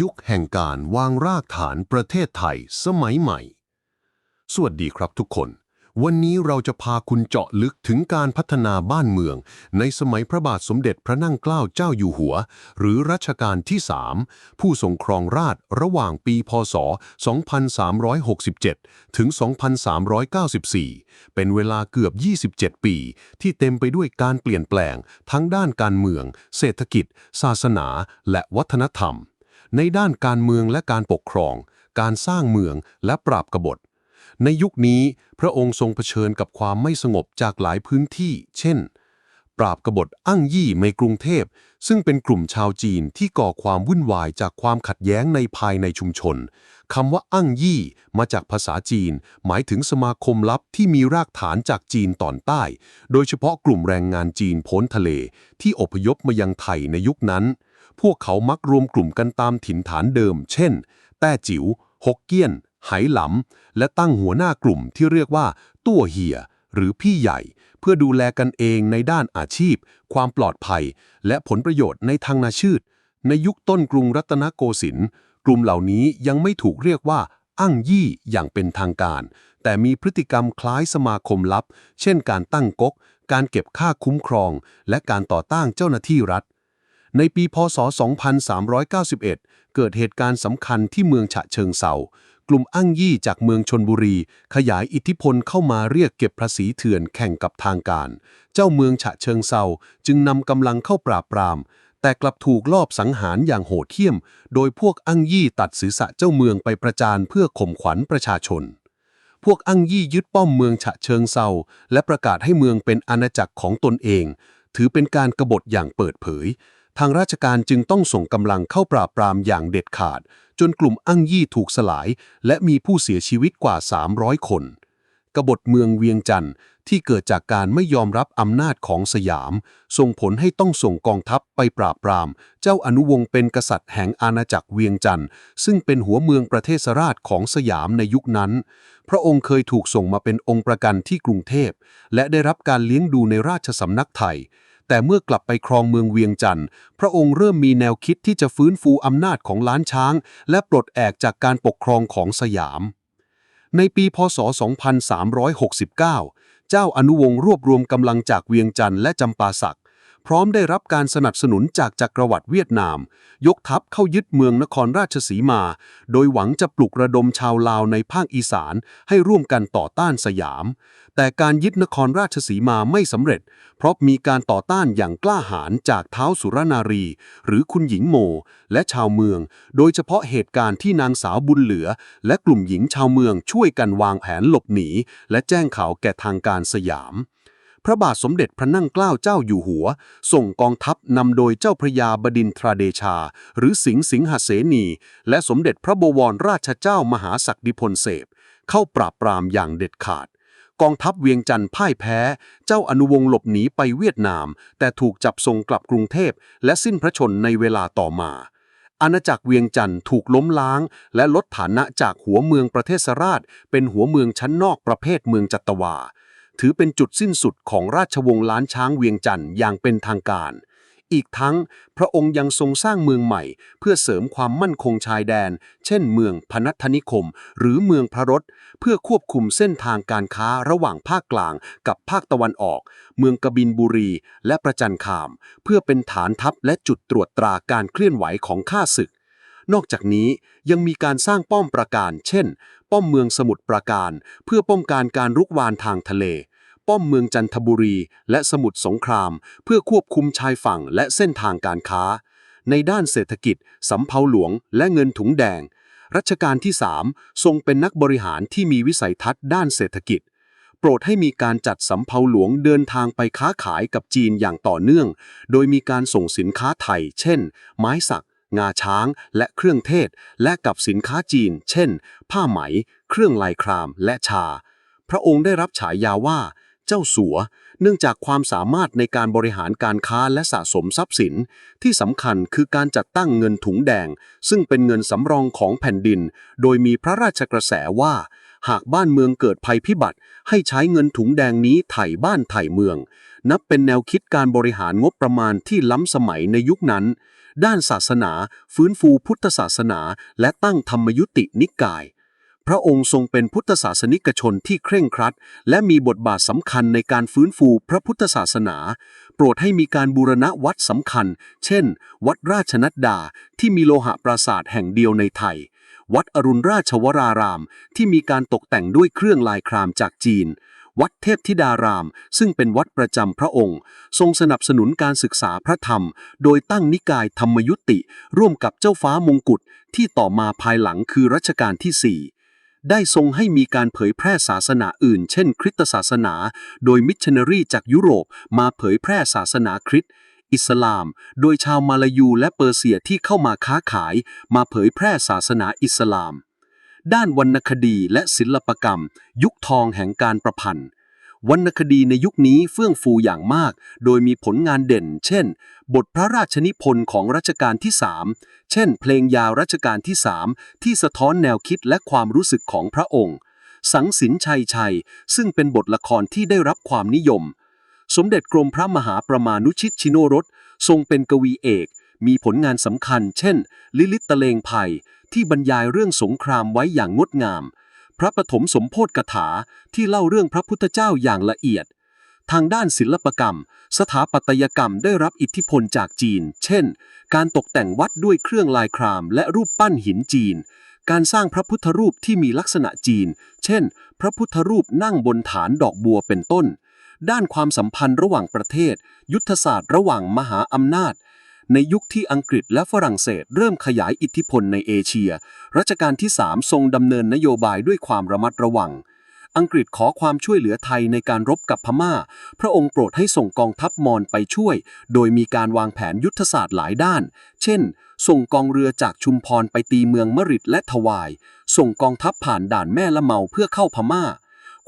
ยุคแห่งการวางรากฐานประเทศไทยสมัยใหม่ สวัสดีครับทุกคน วันนี้เราจะพาคุณเจาะลึกถึงการพัฒนาบ้านเมือง ในสมัยพระบาทสมเด็จพระนั่งเกล้าเจ้าอยู่หัว หรือรัชกาลที่ 3 ผู้ทรงครองราชระหว่างปีพศ 2367 ถึง 2394 เป็นเวลาเกือบ 27 ปี ที่เต็มไปด้วยการเปลี่ยนแปลงทั้งด้านการเมือง เศรษฐกิจ ศาสนา และวัฒนธรรม ในด้านการเมืองและการปกครอง การสร้างเมืองและปราบกบฏ ในยุคนี้พระองค์ทรงเผชิญกับความไม่สงบจากหลายพื้นที่ เช่น ปราบกบฏอั้งยี่ในกรุงเทพ ซึ่งเป็นกลุ่มชาวจีนที่ก่อความวุ่นวายจากความขัดแย้งในภายในชุมชนคำว่าอั้งยี่มาจากภาษาจีน หมายถึงสมาคมลับที่มีรากฐานจากจีนตอนใต้ โดยเฉพาะกลุ่มแรงงานจีนพ้นทะเล ที่อพยพมายังไทยในยุคนั้น พวกเขามักรวมกลุ่มกันตามถิ่นฐานเดิม เช่น แต้จิ๋วฮกเกี้ยน ไหหลำ และตั้งหัวหน้ากลุ่มที่เรียกว่า ตัวเหียหรือพี่ใหญ่ เพื่อดูแลกันเองในด้านอาชีพ ความปลอดภัย และผลประโยชน์ในทางนาชืดในยุคต้นกรุงรัตนโกสินทร์กลุ่มเหล่านี้ยังไม่ถูกเรียกว่าอั้งยี่อย่างเป็นทางการ แต่มีพฤติกรรมคล้ายสมาคมลับ เช่นการตั้งก๊ก การเก็บค่าคุ้มครอง และการต่อต้านเจ้าหน้าที่รัฐ ในปีพศ 2391 เกิดเหตุการณ์สำคัญที่เมืองฉะเชิงเซากลุ่มอั้งยี่จากเมืองชนบุรี ขยายอิทธิพลเข้ามาเรียกเก็บภาษีเถื่อนแข่งกับทางการ เจ้าเมืองฉะเชิงเซาจึงนำกำลังเข้าปราบปราม แต่กลับถูกลอบสังหารอย่างโหดเหี้ยม โดยพวกอั้งยี่ตัดศีรษะเจ้าเมืองไปประจานเพื่อข่มขวัญประชาชน พวกอั้งยี่ยึดป้อมเมืองฉะเชิงเซาและประกาศให้เมืองเป็นอาณาจักรของตนเอง ถือเป็นการกบฏอย่างเปิดเผย ทางราชการจึงต้องส่งกำลังเข้าปราบปรามอย่างเด็ดขาด จนกลุ่มอั้งยี่ถูกสลาย และมีผู้เสียชีวิตกว่า 300 คน กบฏเมืองเวียงจันทร์ที่เกิดจากการไม่ยอมรับอำนาจของสยาม ส่งผลให้ต้องส่งกองทัพไปปราบปราม เจ้าอนุวงศ์เป็นกษัตริย์แห่งอาณาจักรเวียงจันทร์ซึ่งเป็นหัวเมืองประเทศราชของสยามในยุคนั้น พระองค์เคยถูกส่งมาเป็นองค์ประกันที่กรุงเทพ และได้รับการเลี้ยงดูในราชสำนักไทย แต่เมื่อกลับไปครองเมืองเวียงจันทร์พระองค์เริ่มมีแนวคิดที่จะฟื้นฟูอำนาจของล้านช้าง และปลดแอกจากการปกครองของสยาม ในปีพศ 2369 เจ้าอนุวงศ์รวบรวมกำลังจากเวียงจันทร์และจำปาสัก พร้อมได้รับการสนับสนุนจากจักรวรรดิเวียดนาม ยกทัพเข้ายึดเมืองนครราชสีมา โดยหวังจะปลุกระดมชาวลาวในภาคอีสานให้ร่วมกันต่อต้านสยาม แต่การยึดนครราชสีมาไม่สำเร็จ เพราะมีการต่อต้านอย่างกล้าหาญจากเท้าสุรนารี หรือคุณหญิงโม และชาวเมือง โดยเฉพาะเหตุการณ์ที่นางสาวบุญเหลือ และกลุ่มหญิงชาวเมืองช่วยกันวางแผนหลบหนี และแจ้งข่าวแก่ทางการสยาม พระบาทสมเด็จพระนั่งเกล้าเจ้าอยู่หัว ส่งกองทัพนำโดยเจ้าพระยาบดินทราเดชา หรือสิงห์สิงหเสนี และสมเด็จพระบวรราชเจ้ามหาศักดิพลเสพ เข้าปราบปรามอย่างเด็ดขาด กองทัพเวียงจันทร์พ่ายแพ้ เจ้าอนุวงศ์หลบหนีไปเวียดนาม แต่ถูกจับส่งกลับกรุงเทพ และสิ้นพระชนในเวลาต่อมาอาณาจักรเวียงจันทร์ถูกล้มล้าง และลดฐานะจากหัวเมืองประเทศราช เป็นหัวเมืองชั้นนอกประเภทเมืองจัตวา ถือเป็นจุดสิ้นสุดของราชวงศ์ล้านช้างเวียงจันทร์อย่างเป็นทางการ อีกทั้งพระองค์ยังทรงสร้างเมืองใหม่ เพื่อเสริมความมั่นคงชายแดน เช่นเมืองพนัทนิคม หรือเมืองพระรถ เพื่อควบคุมเส้นทางการค้าระหว่างภาคกลางกับภาคตะวันออก เมืองกบินบุรี และประจันคาม เพื่อเป็นฐานทัพและจุดตรวจตราการเคลื่อนไหวของข้าศึก นอกจากนี้ยังมีการสร้างป้อมปราการ เช่น ป้อมเมืองสมุทรปราการ เพื่อป้องกันการรุกรานทางทะเล ป้อมเมืองจันทบุรี และสมุทรสงคราม เพื่อควบคุมชายฝั่งและเส้นทางการค้า ในด้านเศรษฐกิจสำเภาหลวง และเงินถุงแดง รัชกาลที่ 3 ทรงเป็นนักบริหารที่มีวิสัยทัศน์ด้านเศรษฐกิจโปรดให้มีการจัดสำเภาหลวงเดินทางไปค้าขายกับจีนอย่างต่อเนื่อง โดยมีการส่งสินค้าไทย เช่น ไม้สัก งาช้างและเครื่องเทศ และกับสินค้าจีน เช่น ผ้าไหม เครื่องลายครามและชา พระองค์ได้รับฉายาว่า เจ้าสัว เนื่องจากความสามารถในการบริหารการค้าและสะสมทรัพย์สิน ที่สำคัญคือการจัดตั้งเงินถุงแดง ซึ่งเป็นเงินสำรองของแผ่นดิน โดยมีพระราชกระแสว่า หากบ้านเมืองเกิดภัยพิบัติ ให้ใช้เงินถุงแดงนี้ไถ่บ้านไถ่เมือง นับเป็นแนวคิดการบริหารงบประมาณที่ล้ำสมัยในยุคนั้น ด้านศาสนา ฟื้นฟูพุทธศาสนา และตั้งธรรมยุตินิกาย พระองค์ทรงเป็นพุทธศาสนิกชนที่เคร่งครัด และมีบทบาทสำคัญในการฟื้นฟูพระพุทธศาสนา โปรดให้มีการบูรณะวัดสำคัญ เช่น วัดราชนัดดาที่มีโลหะปราสาทแห่งเดียวในไทย วัดอรุณราชวราราม ที่มีการตกแต่งด้วยเครื่องลายครามจากจีน วัดเทพธิดาราม ซึ่งเป็นวัดประจำพระองค์ ทรงสนับสนุนการศึกษาพระธรรม โดยตั้งนิกายธรรมยุติ ร่วมกับเจ้าฟ้ามงกุฎที่ต่อมาภายหลังคือรัชกาลที่4ได้ทรงให้มีการเผยแพร่ศาสนาอื่น เช่น คริสตศาสนา โดยมิชชันนารีจากยุโรปมาเผยแพร่ศาสนาคริสต์อิสลาม โดยชาวมาลายูและเปอร์เซียที่เข้ามาค้าขาย มาเผยแพร่ศาสนาอิสลาม ด้านวรรณคดีและศิลปกรรม ยุคทองแห่งการประพันธ์ วรรณคดีในยุคนี้เฟื่องฟูอย่างมาก โดยมีผลงานเด่น เช่น บทพระราชนิพนธ์ของรัชกาลที่3เช่น เพลงยาวรัชกาลที่3ที่สะท้อนแนวคิดและความรู้สึกของพระองค์ สังสินชัยชัย ซึ่งเป็นบทละครที่ได้รับความนิยม สมเด็จกรมพระมหาประมาณุชิตชิโนรสทรงเป็นกวีเอก มีผลงานสำคัญ เช่น ลิลิตตะเลงภัย ที่บรรยายเรื่องสงครามไว้อย่างงดงาม พระปฐมสมโพธกถาที่เล่าเรื่องพระพุทธเจ้าอย่างละเอียด ทางด้านศิลปกรรม สถาปัตยกรรมได้รับอิทธิพลจากจีน เช่น การตกแต่งวัดด้วยเครื่องลายคราม และรูปปั้นหินจีน การสร้างพระพุทธรูปที่มีลักษณะจีน เช่น พระพุทธรูปนั่งบนฐานดอกบัวเป็นต้นด้านความสัมพันธ์ระหว่างประเทศ ยุทธศาสตร์ระหว่างมหาอำนาจ ในยุคที่อังกฤษและฝรั่งเศสเริ่มขยายอิทธิพลในเอเชีย รัชกาลที่ 3 ทรงดำเนินนโยบายด้วยความระมัดระวัง อังกฤษขอความช่วยเหลือไทยในการรบกับพม่า พระองค์โปรดให้ส่งกองทัพมอญไปช่วย โดยมีการวางแผนยุทธศาสตร์หลายด้าน เช่น ส่งกองเรือจากชุมพรไปตีเมืองมริดและทวาย ส่งกองทัพผ่านด่านแม่ละเมาเพื่อเข้าพม่า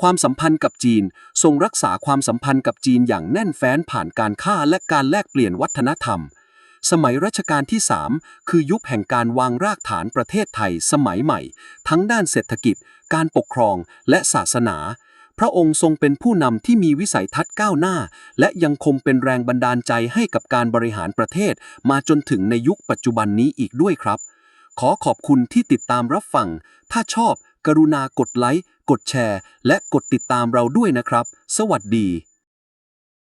ความสัมพันธ์กับจีน ทรงรักษาความสัมพันธ์กับจีนอย่างแน่นแฟ้นผ่านการฆ่าและการแลกเปลี่ยนวัฒนธรรม สมัยรัชกาลที่ 3 คือยุคแห่งการวางรากฐานประเทศไทยสมัยใหม่ ทั้งด้านเศรษฐกิจ การปกครองและศาสนา พระองค์ทรงเป็นผู้นำที่มีวิสัยทัศน์ก้าวหน้า และยังคงเป็นแรงบันดาลใจให้กับการบริหารประเทศ มาจนถึงในยุคปัจจุบันนี้อีกด้วยครับ ขอขอบคุณที่ติดตามรับฟัง ถ้าชอบ กรุณากดไลค์ กดแชร์ และกดติดตามเราด้วยนะครับ สวัสดี